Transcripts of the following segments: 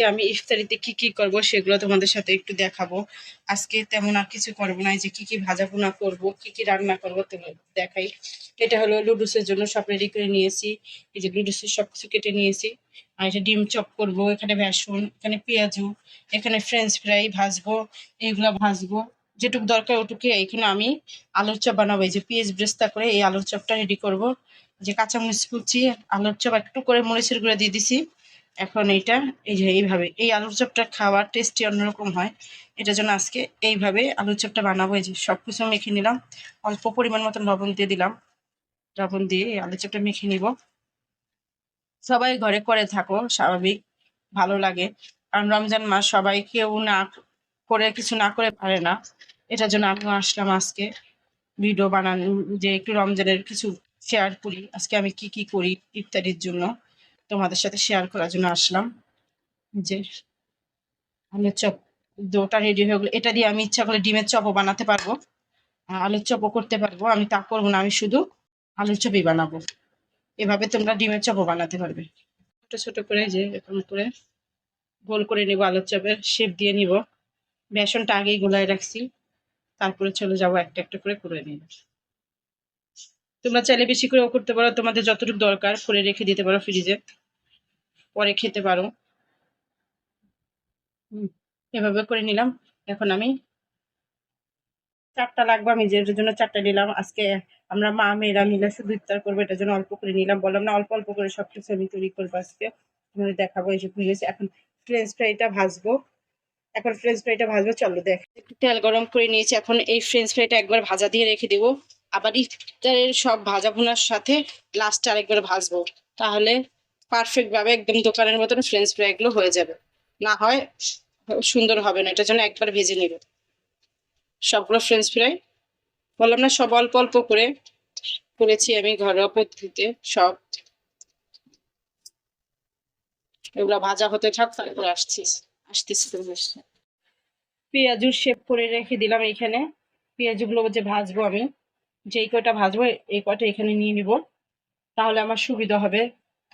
আজকে আমি ইফতারিতে কি কি করব সেগুলো তোমাদের সাথে একটু দেখাবো। আজকে তেমন আর কিছু করব না যে কি কি ভাজা পোনা করব, কি কি রান্না করব দেখাই। এটা হলো লুডুসের জন্য সব রেডি করে নিয়েছি, এই যে লুডুসের সব কিছু কেটে নিয়েছি। আর এটা ডিম চপ করব, এখানে বেসন, এখানে পেঁয়াজু, এখানে ফ্রেঞ্চ ফ্রাই ভাজবো, এইগুলা ভাজবো। যেটুকু দরকার ওটুকু এখানে আমি আলুর চপ বানাবো, এই যে পেঁয়াজ ব্রেস্তা করে এই আলুর চপটা রেডি করব। যে কাঁচামরিচ কুচি, আলুর চপ একটু করে মরিচের গুঁড়া দিয়ে দিছি। এখন এইটা, এই যে এইভাবে। এই আলুর চপটা খাওয়ার টেস্টি অন্যরকম হয়। এটার জন্য আজকে এইভাবে আলুর চপটা বানাবো। এই যে সব কিছু মেখে নিলাম। অল্প পরিমাণ মতন লবণ দিয়ে দিলাম। লবণ দিয়ে এই আলুর চপটা মেখে নিব। সবাই ঘরে করে থাকো, স্বাভাবিক। ভালো লাগে। কারণ রমজান মাস সবাই কেউ না করে, কিছু না করে পারে না। এটার জন্য আমিও আসলাম আজকে ভিডিও বানানো, যে একটু রমজানের কিছু শেয়ার করি। আজকে আমি কি কি করি ইফতারির জন্য। তোমাদের সাথে শেয়ার করার জন্য আসলাম। যে, আলুর চপ, দোটা রেডি হয়ে গেলো। এটা দিয়ে আমি ইচ্ছা করলে ডিমের চপও বানাতে পারব। আলুর চপও করতে পারব। আমি তা করব না, আমি শুধু আলুর চপই বানাবো। এভাবে তোমরা ডিমের চপও বানাতে পারবে। ছোট ছোট করে যে, এরকম করে গোল করে নিব আলুর চপের শেপ দিয়ে নিব। বেসনটা আগেই গোলায় রাখছি। তারপরে চলে যাব একটা একটা করে করে নিব তোমরা চাইলে বেশি করেও করতে পারো। তোমাদের যতটুকু দরকার করে রেখে দিতে পারো ফ্রিজে পরে খেতে পারো। এভাবে করে নিলাম। এখন আমি চারটা লাগবে আমি যেটার জন্য চারটা নিলাম। আজকে আমরা মা মেয়েরা মিলে শুধু ইফতার করব এটার জন্য অল্প করে নিলাম। বললাম না অল্প অল্প করে সবকিছু আমি তৈরি করব আজকে। তোমাদের দেখাবো এই যে ভুলেছি এখন ফ্রেঞ্চ ফ্রাইটা ভাজবো। এখন ফ্রেঞ্চ ফ্রাইটা ভাজবো চলো দেখ। একটু তেল গরম করে নিয়েছি এখন এই ফ্রেঞ্চ ফ্রাইটা একবার ভাজা দিয়ে রেখে দেবো। আবার ইফতারের সব ভাজা ভুনার সাথে লাস্টে আরেকবার ভাজবো। তাহলে পারফেক্ট ভাবে একদম দোকানের মতন ফ্রেঞ্চ ফ্রাই গুলো হয়ে যাবে। না হয় সুন্দর হবে না, এটার জন্য একবার ভেজে নেবে। সবগুলো ফ্রেঞ্চ ফ্রাই বললাম না, সব অল্প অল্প করে করেছি আমি ঘরোয়া পদ্ধতিতে, সব। এগুলো ভাজা হতে থাক, তারপরে আসছিস আসতেছি। পেঁয়াজুর শেপ করে রেখে দিলাম এখানে। পেঁয়াজগুলো যে ভাজবো আমি, যেই কয়টা ভাজবো, এই কয়টা এখানে নিয়ে নিব। তাহলে আমার সুবিধা হবে।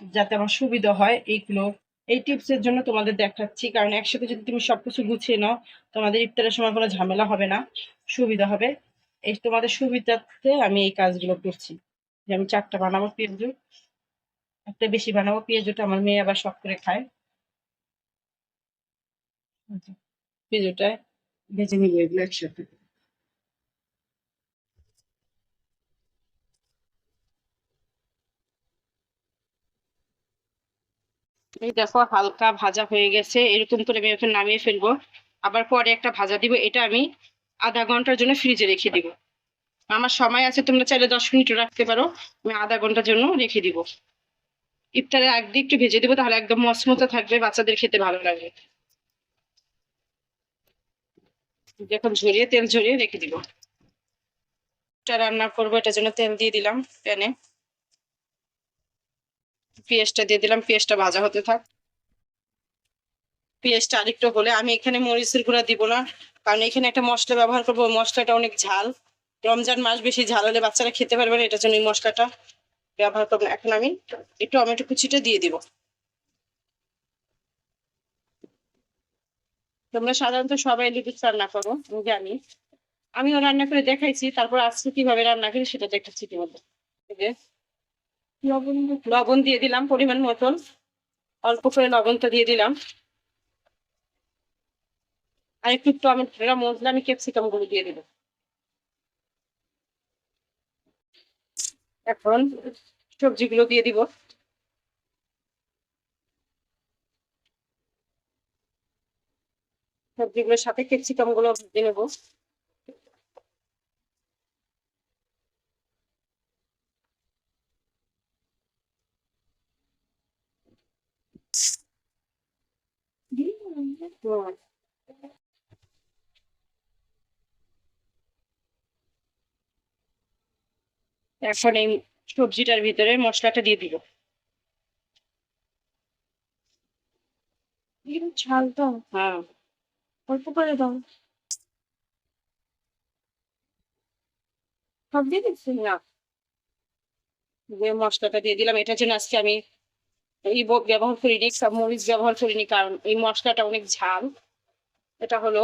যাতে আমার সুবিধা হয় এইগুলো, এই টিপসের জন্য তোমাদের দেখাচ্ছি। কারণ একসাথে যদি তুমি সবকিছু গুছিয়ে নাও, তোমাদের ইফতারের সময় কোনো ঝামেলা হবে না, সুবিধা হবে। এই তোমাদের সুবিধাতে আমি এই কাজগুলো করছি। যে আমি চারটা বানাবো পেঁয়াজু, একটা বেশি বানাবো পেঁয়াজুটা, আমার মেয়ে আবার শখ করে খায়। পেঁয়াজুটা ভেজে নিব এগুলো একসাথে। এই দেখো হালকা ভাজা হয়ে গেছে, এরকম করে আমি ওখানে নামিয়ে ফেলব। আবার পরে একটা ভাজা দিব, এটা আমি আধা ঘণ্টার জন্য ফ্রিজে রেখে দিব। আমার সময় আছে, তোমরা চাইলে দশ মিনিট রাখতে পারো, আমি আধা ঘণ্টার জন্য রেখে দিব। ইফতারের দিয়ে একটু ভেজে দিব, তাহলে একদম মচমচে থাকবে, বাচ্চাদের খেতে ভালো লাগবে যখন ঝরিয়ে, তেল ঝরিয়ে রেখে দিব। এটা রান্না করব, এটার জন্য তেল দিয়ে দিলাম প্যানে। পেঁয়াজটা দিয়ে দিলাম, পেঁয়াজটা ভাজা হতে থাক। পেঁয়াজটা আরেকটু হলে আমি এখানে মরিচের গুঁড়া দিব না, কারণ এখানে একটা মশলা ব্যবহার করব মশলাটা অনেক ঝাল। রমজান মাস বেশি ঝাল হলে বাচ্চারা খেতে পারবে না, এটার জন্য মশলাটা ব্যবহার করব। এখন আমি এই টমেটো কুচিটা দিয়ে দিব। তোমরা সাধারণত সবাই লিপিস রান্না করো, আমি জানি। আমিও রান্না করে দেখাইছি, তারপর আজকে কীভাবে রান্না করি সেটা দেখাচ্ছি তোমাদের। লবণ দিয়ে দিলাম। পরিমাণ মতন। অল্প করে লবণটা দিয়ে দিলাম। আর একটু টমেটো মশলা আমি ক্যাপসিকামগুলো দিয়ে দিলাম এখন সবজিগুলো দিয়ে দিব। সবজিগুলোর সাথে ক্যাপসিকামগুলো দিয়ে নেব। এখন এই সবজিটার ভিতরে মশলাটা দিয়ে দিব। ঝাল দাও। হ্যাঁ। অল্প করে দাও। সব দিয়ে দিচ্ছি? না। যে মশলাটা দিয়ে দিলাম এটার জন্য আজকে আমি এই ব্যবহার করিনি সব মরিচ ব্যবহার করিনি কারণ এই মশলাটা অনেক ঝাল। এটা হলো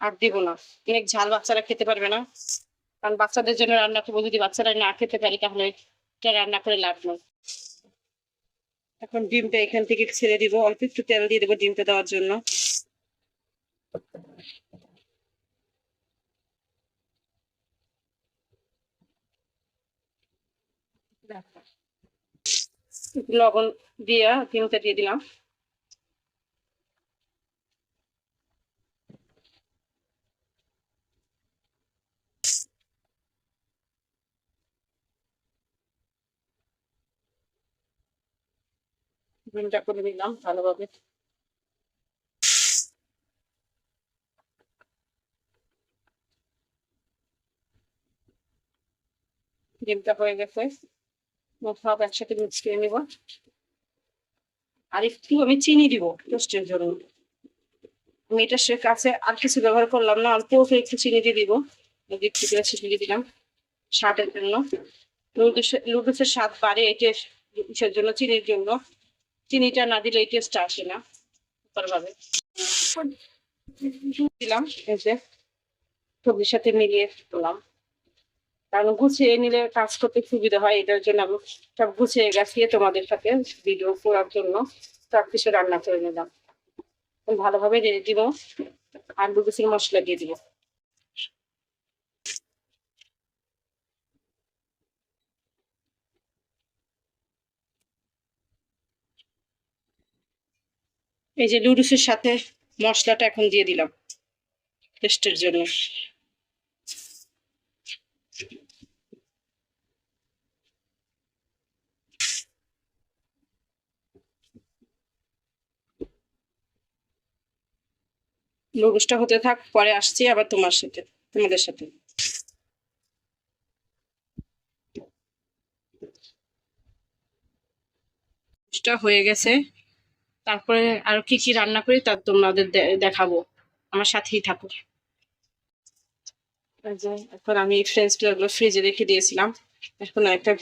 আর দিব না। অনেক ঝাল বাচ্চারা খেতে পারবে না। কারণ বাচ্চাদের জন্য রান্না করব, যদি বাচ্চারা না খেতে পারে, তাহলে এটা রান্না করে লাভ নেই। এখন ডিমটা এখান থেকে ছেড়ে দিব। অল্প একটু তেল দিয়ে দেবো ডিমটা দেওয়ার জন্য। লবণ দিয়ে ডিমটা দিয়ে দিলাম। ডিমটা করে দিলাম ভালোভাবে। ডিমটা হয়ে গেছে। সব একসাথে মিক্স করে নিব। আর একটু আমি চিনি দিব টেস্টের জন্য। আমি এটা সে কাছে আর কিছু ব্যবহার করলাম না, অল্প একটু চিনি দিয়ে দিব। থেকে চিনি দিয়ে দিলাম স্বাদের জন্য। লুডুসের লুডুসের স্বাদ বাড়ে এই টেস্ট ইসের জন্য চিনির জন্য। চিনিটা না দিলে এই টেস্টটা আসে না ভাবে দিলাম, এই যে সবজির সাথে মিলিয়ে দিলাম। কারণ গুছিয়ে নিলে কাজ করতে সুবিধা হয়, এটার জন্য আমি সব গুছিয়ে গেছিয়ে তোমাদের সাথে ভিডিও করার জন্য সব কিছু রান্না করে নিলাম। ভালোভাবে রেড়ে দিব, আর লুডুসের মশলা দিয়ে দিব। এই যে লুডুসের সাথে মশলাটা এখন দিয়ে দিলাম টেস্টের জন্য। লুডুসটা হতে থাক, পরে আসছি আবার তোমার সাথে, তোমাদের সাথে। হয়ে গেছে, তারপরে আর কি কি রান্না করি তা তোমাদের দেখাবো, আমার সাথেই থাকো। এখন আমি ফ্রেঞ্চগুলো ফ্রিজে রেখে দিয়েছিলাম, এখন একটা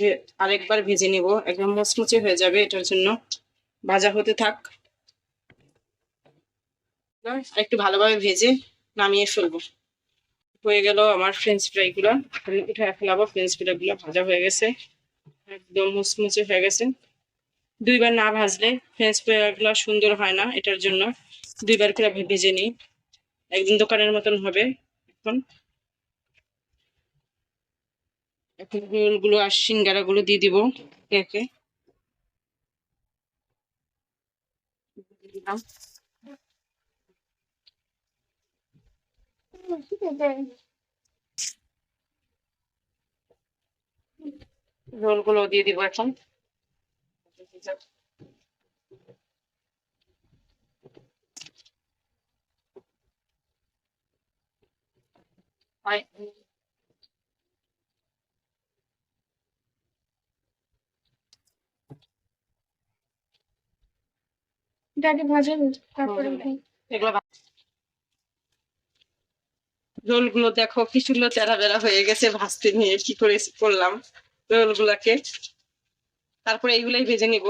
আরেকবার ভেজে নিব, একদম মুচমুচে হয়ে যাবে এটার জন্য। ভাজা হতে থাক। আর একটু ভালোভাবে ভেজে নামিয়ে ফেলব। হয়ে গেল আমার ফ্রেঞ্চ ফ্রাইগুলো উঠে ফেলাবো ফ্রেঞ্চ ফ্রাই গুলো ভাজা হয়ে গেছে। একদম মুচমুচে হয়ে গেছে। দুইবার না ভাজলে ফ্রেঞ্চ ফ্রাই গুলো সুন্দর হয় না এটার জন্য। দুইবার করে ভেজে নিই। একদিন দোকানের মতন হবে এখন। এখন রোলগুলো আর সিঙ্গারা গুলো দিয়ে দিব একে। দিলাম। রোলগুলো দিয়ে দিব এখন। হয়। ভাজেন তারপরে এগুলো রোলগুলো দেখো, কি সুন্দর তেরা বেড়া হয়ে গেছে, ভাজতে নিয়ে কি করে করলাম রোল গুলাকে তারপরে এইগুলাই ভেজে নিব।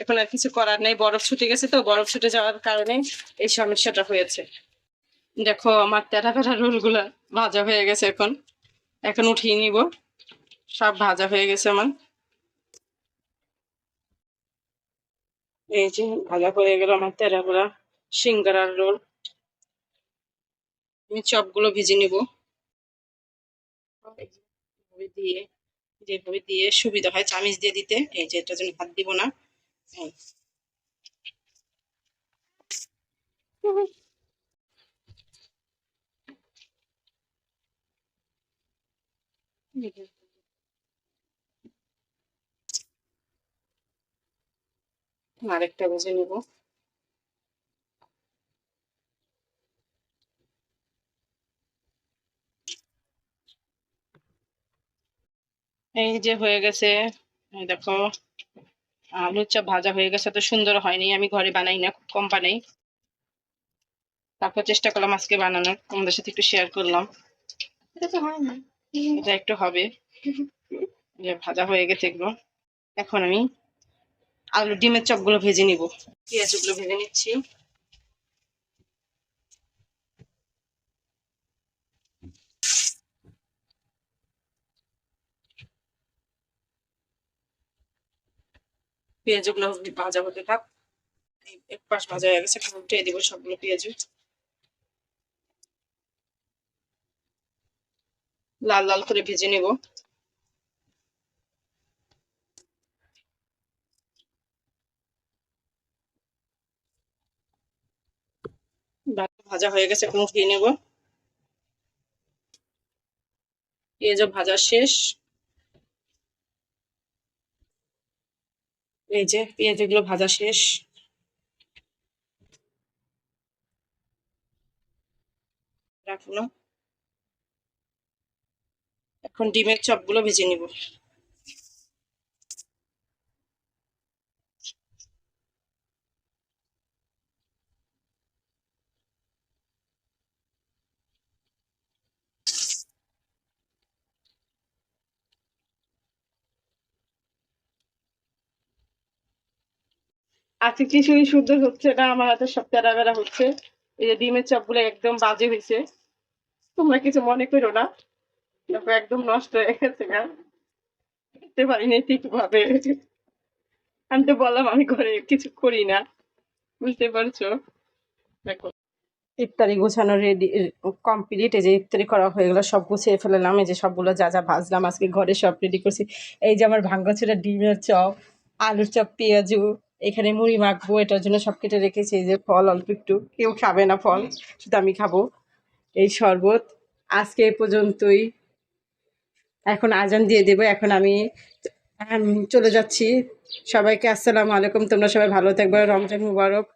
এখন আর কিছু করার নেই, বরফ ছুটে গেছে তো, বরফ ছুটে যাওয়ার কারণে এই সমস্যাটা হয়েছে। দেখো, আমার তেরা বেড়া রোলগুলা ভাজা হয়ে গেছে এখন। এখন উঠিয়ে নিব। সব ভাজা হয়ে গেছে আমার। এই যে ভাজা হয়ে গেল আমার তেরা বেড়া সিঙ্গারার রোল। আমি চপগুলো ভেজে নিব। এভাবে দিয়ে, যেভাবে দিয়ে সুবিধা হয় চামিচ দিয়ে দিতে, এই যে এটার জন্য হাত দিব না। আরেকটা ভেজে নেব। এই যে হয়ে গেছে দেখো আলুর চপ ভাজা হয়ে গেছে তো সুন্দর হয়নি আমি ঘরে বানাই না খুব কম বানাই। তারপর চেষ্টা করলাম আজকে বানানোর তোমাদের সাথে একটু শেয়ার করলাম। এটা একটু হবে। যে ভাজা হয়ে গেছে এগুলো। এখন আমি আলু ডিমের চপগুলো ভেজে নিব। পেঁয়াজগুলো ভেজে নিচ্ছি। পেঁয়াজগুলো ভাজা হতে থাক। এক পাশ ভাজা হয়ে গেছে, এখন উঠিয়ে দিব সবগুলো পেঁয়াজ। লাল লাল করে ভেজে নেব। ভাজা হয়ে গেছে, এখন উঠিয়ে নেব। পেঁয়াজও ভাজা শেষ। এই যে পেঁয়াজ এগুলো ভাজা শেষ। এখন ডিমের চপগুলো ভেজে নিব। আজকে কিছুই শুদ্ধ হচ্ছে না, আমার হাতে সব তেরা হচ্ছে। এই যে ডিমের চপগুলো একদম বাজে হয়েছে। তোমরা কিছু মনে করো না, দেখো একদম নষ্ট হয়ে গেছে গা। করতে পারিনি ঠিকভাবে। আমি তো বললাম আমি ঘরে কিছু করি না, বুঝতে পারছ? দেখো। ইফতারি গোছানো রেডি কমপ্লিট এই যে ইফতারি করা হয়ে গেলো, সব গুছিয়ে ফেললাম, এই যে সবগুলো যা যা ভাজলাম, আজকে ঘরে সব রেডি করছি। এই যে আমার ভাঙ্গাচুরা ডিমের চপ, আলুর চপ, পেঁয়াজু এখানে মুড়ি মাখবো, এটার জন্য সব কেটে রেখেছি, এই যে ফল, অল্প একটু। কেউ খাবে না ফল, শুধু আমি খাব এই শরবত। আজকে এই পর্যন্তই। এখন আজান দিয়ে দেবো, এখন আমি চলে যাচ্ছি। সবাইকে আসসালামু আলাইকুম, তোমরা সবাই ভালো থাকবে, রমজান মুবারক।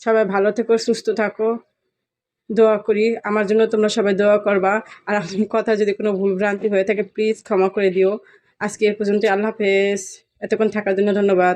সবাই ভালো থেকো, সুস্থ থাকো, দোয়া করি। আমার জন্য তোমরা সবাই দোয়া করবা। আর আমার কথা যদি কোনো ভুল ভ্রান্তি হয়ে থাকে প্লিজ ক্ষমা করে দিও। আজকে এ পর্যন্ত আল্লাহ হাফেজ। এতক্ষণ থাকার জন্য ধন্যবাদ।